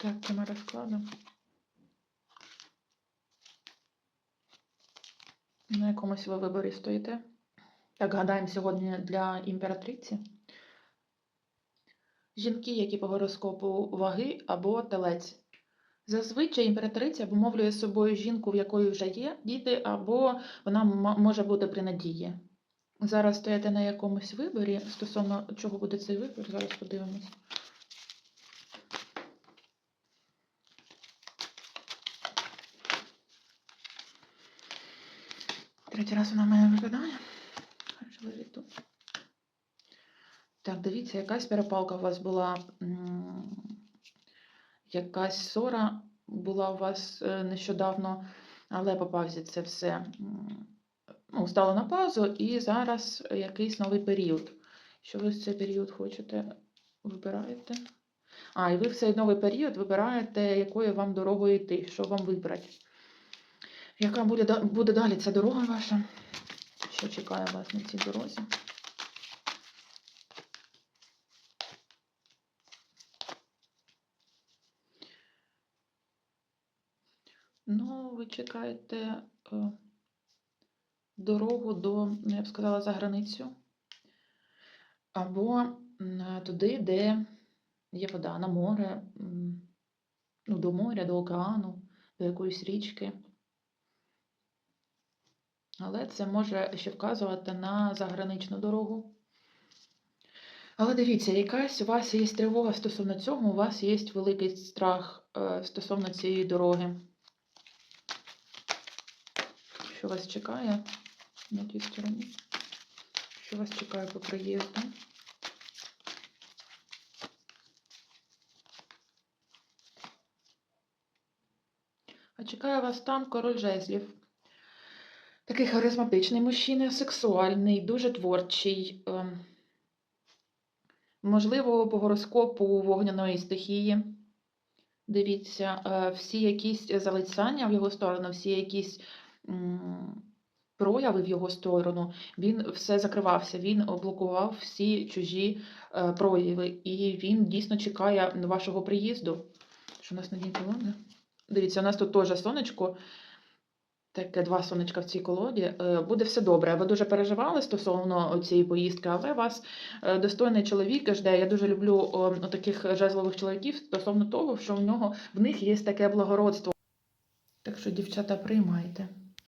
Так, тема розкладу. На якомусь ви виборі стоїте. Так, гадаємо сьогодні для імператриці. Жінки, які по гороскопу ваги або телець. Зазвичай імператриця обумовлює собою жінку, в якої вже є діти, або вона може бути при надії. Зараз стоїте на якомусь виборі. Стосовно чого буде цей вибір, зараз подивимось. Третій раз вона мене. Хорошо, лежить тут. Так, дивіться, якась перепалка у вас була. Якась ссора була у вас е, нещодавно, але по паузі це все ну, стало на паузу, і зараз якийсь новий період. Що ви в цей період хочете? Вибираєте? А, і ви в цей новий період вибираєте, якою вам дорогою йти, що вам вибрати. Яка буде, буде далі ця дорога ваша? Що чекає вас на цій дорозі? Ну, ви чекаєте е, дорогу до, ну, я б сказала, за границю. Або туди, де є вода, на море, ну, до моря, до океану, до якоїсь річки. Але це може ще вказувати на заграничну дорогу. Але дивіться, якась у вас є тривога стосовно цього, у вас є великий страх е, стосовно цієї дороги. Що вас чекає на тій стороні? Що вас чекає по приїзду? А чекає вас там король жезлів. Такий харизматичний мужчина, сексуальний, дуже творчий. ем, Можливо, по гороскопу вогняної стихії. Дивіться, е, всі якісь залицяння в його сторону, всі якісь прояви в його сторону, він все закривався, він блокував всі чужі е, прояви. І він дійсно чекає вашого приїзду. Що у нас на дні? Дивіться, у нас тут теж сонечко. Таке два сонечка в цій колоді. Е, Буде все добре. Ви дуже переживали стосовно цієї поїздки, але вас е, достойний чоловік жде. Я дуже люблю таких жезлових чоловіків стосовно того, що в нього в них є таке благородство. Так що, дівчата, приймайте.